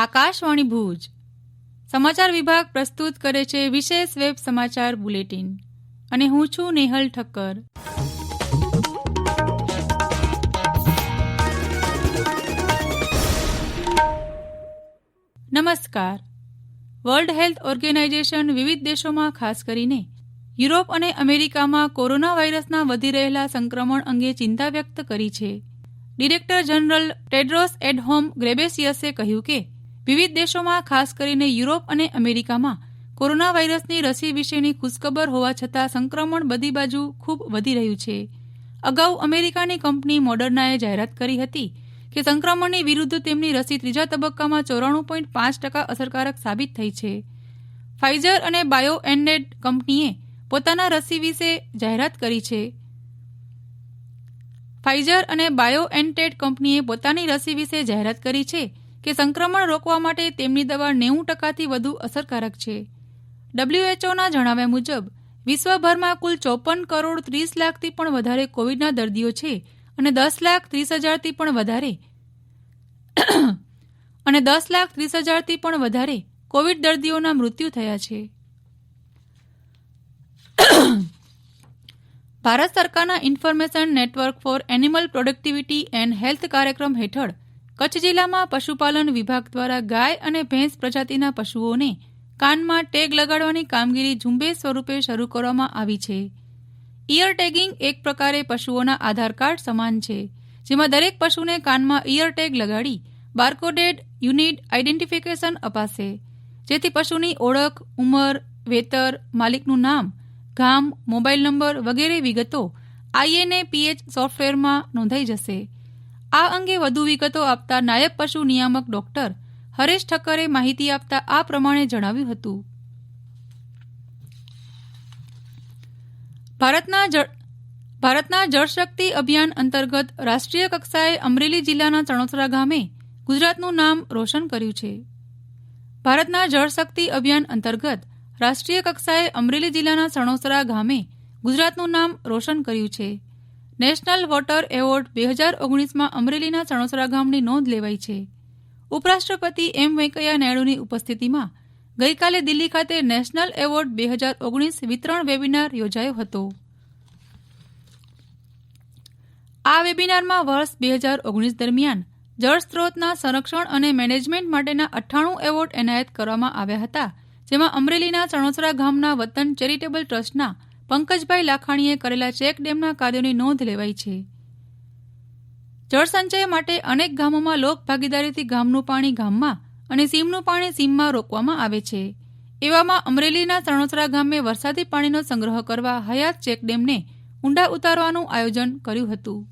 આકાશવાણી ભુજ. સમાચાર વિભાગ પ્રસ્તુત કરે છે વિશેષ વેબ સમાચાર બુલેટિન. અને હું છું નેહલ ઠક્કર. નમસ્કાર. વર્લ્ડ હેલ્થ ઓર્ગેનાઇઝેશન વિવિધ દેશોમાં ખાસ કરીને યુરોપ અને અમેરિકામાં કોરોના વાયરસના વધી રહેલા સંક્રમણ અંગે ચિંતા વ્યક્ત કરી છે. ડિરેક્ટર જનરલ ટેડ્રોસ એડહોમ ગ્રેબેસિયસે કહ્યું કે વિવિધ દેશોમાં, ખાસ કરીને યુરોપ અને અમેરિકામાં, કોરોના વાયરસની રસી વિશેની ખુશખબર હોવા છતાં સંક્રમણ બધી બાજુ ખૂબ વધી રહ્યું છે. અગાઉ અમેરિકાની કંપની મોડર્નાએ જાહેરાત કરી હતી કે સંક્રમણની વિરુદ્ધ તેમની રસી ત્રીજા તબક્કામાં ચોરાણું પોઈન્ટ પાંચ ટકા અસરકારક સાબિત થઈ છે. ફાઇઝર અને બાયોએનડેડ કંપનીએ પોતાના રસી વિશે જાહેરાત કરી છે. ફાઇઝર અને બાયોએનટેડ કંપનીએ પોતાની રસી વિશે જાહેરાત કરી છે કે સંક્રમણ રોકવા માટે તેમની દવા નેવું ટકાથી વધુ અસરકારક છે. ડબ્લ્યુએચઓના જણાવ્યા મુજબ, વિશ્વભરમાં કુલ ચોપન કરોડ ત્રીસ લાખથી પણ વધારે કોવિડના દર્દીઓ છે અને દસ લાખ ત્રીસ હજારથી પણ વધારે અને દસ લાખ ત્રીસ હજારથી પણ વધારે કોવિડ દર્દીઓના મૃત્યુ થયા છે. ભારત સરકારના information network for animal productivity and health કાર્યક્રમ હેઠળ કચ્છ જિલ્લામાં પશુપાલન વિભાગ દ્વારા ગાય અને ભેંસ પ્રજાતિના પશુઓને કાનમાં ટેગ લગાડવાની કામગીરી ઝુંબેશ સ્વરૂપે શરૂ કરવામાં આવી છે. ઇયર ટેગિંગ એક પ્રકારે પશુઓના આધાર કાર્ડ સમાન છે, જેમાં દરેક પશુને કાનમાં ઇયર ટેગ લગાડી બારકોડેડ યુનિટ આઇડેન્ટિફિકેશન અપાશે, જેથી પશુની ઓળખ, ઉંમર, વેતર, માલિકનું નામ, ગામ, મોબાઈલ નંબર વગેરે વિગતો આઈએનએ પીએચ સોફ્ટવેરમાં નોંધાઈ જશે. આ અંગે વધુ વિગતો આપતા નાયબ પશુ નિયામક ડોક્ટર હરેશ ઠક્કરે માહિતી આપતા આ પ્રમાણે જણાવ્યું હતું. ભારતના જળશક્તિ અભિયાન અંતર્ગત રાષ્ટ્રીય કક્ષાએ અમરેલી જિલ્લાના ચણોસરા ગામે ગુજરાતનું નામ રોશન કર્યું છે. ભારતના જળશક્તિ અભિયાન અંતર્ગત રાષ્ટ્રીય કક્ષાએ અમરેલી જિલ્લાના સણોસરા ગામે ગુજરાતનું નામ રોશન કર્યું છે. નેશનલ વોટર એવોર્ડ બે હજાર ઓગણીસમાં અમરેલીના સણોસરા ગામની નોંધ લેવાઈ છે. ઉપરાષ્ટ્રપતિ એમ વેંકૈયા નાયડુની ઉપસ્થિતિમાં ગઈકાલે દિલ્હી ખાતે નેશનલ એવોર્ડ બે હજાર ઓગણીસ વિતરણ વેબિનાર યોજાયો હતો. આ વેબિનારમાં વર્ષ બે હજાર ઓગણીસ દરમિયાન જળસ્ત્રોતના સંરક્ષણ અને મેનેજમેન્ટ માટેના અઠ્ઠાણું એવોર્ડ એનાયત કરવામાં આવ્યા હતા, જેમાં અમરેલીના ચણોસરા ગામના વતન ચેરિટેબલ ટ્રસ્ટના પંકજભાઈ લાખાણીએ કરેલા ચેક ડેમના કાર્યોની નોંધ લેવાઈ છે. જળસંચય માટે અનેક ગામોમાં લોક ભાગીદારીથી ગામનું પાણી ગામમાં અને સીમનું પાણી સીમમાં રોકવામાં આવે છે. એવામાં અમરેલીના સણોસરા ગામે વરસાદી પાણીનો સંગ્રહ કરવા હયાત ચેકડેમને ઊંડા ઉતારવાનું આયોજન કર્યું હતું.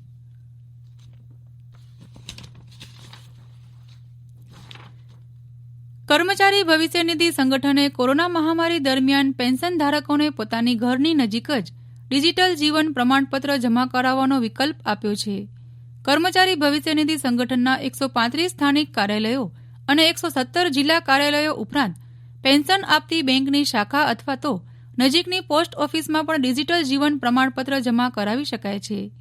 કર્મચારી ભવિષ્ય નિધિ સંગઠને કોરોના મહામારી દરમિયાન પેન્શન ધારકોને પોતાની ઘરની નજીક જ ડિજીટલ જીવન પ્રમાણપત્ર જમા કરાવવાનો વિકલ્પ આપ્યો છે. કર્મચારી ભવિષ્ય નિધિ સંગઠનના એકસો પાંત્રીસ સ્થાનિક કાર્યાલયો અને એકસો સત્તર જિલ્લા કાર્યાલયો ઉપરાંત પેન્શન આપતી બેંકની શાખા અથવા તો નજીકની પોસ્ટ ઓફિસમાં પણ ડિજીટલ જીવન પ્રમાણપત્ર જમા કરાવી શકાય છે.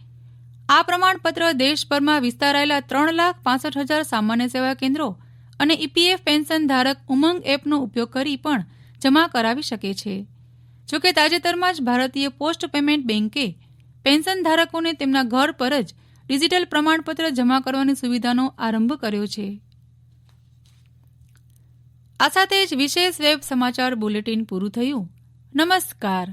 આ પ્રમાણપત્ર દેશભરમાં વિસ્તારાયેલા ત્રણ લાખ હજાર સામાન્ય સેવા કેન્દ્રો અને ઇપીએફ પેન્શન ધારક ઉમંગ એપનો ઉપયોગ કરી પણ જમા કરાવી શકે છે. જો કે તાજેતરમાં જ ભારતીય પોસ્ટ પેમેન્ટ બેંકે પેન્શન ધારકોને તેમના ઘર પર જ ડિજીટલ પ્રમાણપત્ર જમા કરવાની સુવિધાનો આરંભ કર્યો છે. આ સાથે જ વિશેષ વેબ સમાચાર બુલેટિન પૂરું થયું. નમસ્કાર.